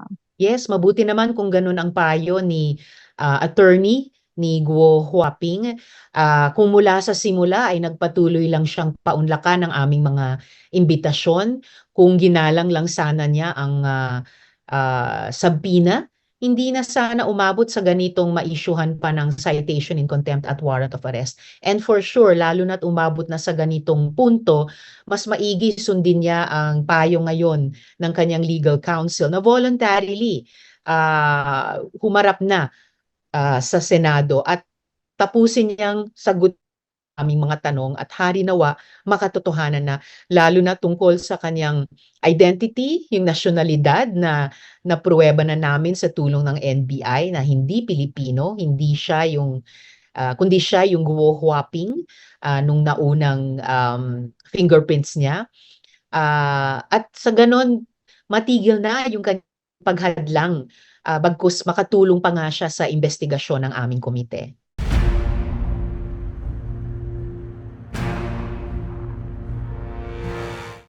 ma'am. Yes, mabuti naman kung ganun ang payo ni ah, attorney ni Guo Huaping. Ah, kung mula sa simula ay nagpatuloy lang siyang paunlakan ng aming mga imbitasyon, kung ginalang lang sana niya ang ah, ah, sabina, hindi na sana umabot sa ganitong maisyuhan pa ng citation in contempt at warrant of arrest. And for sure, lalo na't umabot na sa ganitong punto, mas maigi sundin niya ang payo ngayon ng kanyang legal counsel na voluntarily ah, humarap na ah, sa Senado at tapusin niyang sagot aming mga tanong at hari nawa makatotohanan na lalo na tungkol sa kanyang identity, yung nasyonalidad na napruweba na namin sa tulong ng NBI na hindi Pilipino, hindi siya yung ah, kundi siya yung Guo Huaping ah, nung naunang um, fingerprints niya. Ah, at sa ganon, matigil na yung kanyang paghadlang ah, bagkus makatulong pa nga siya sa investigasyon ng aming komite.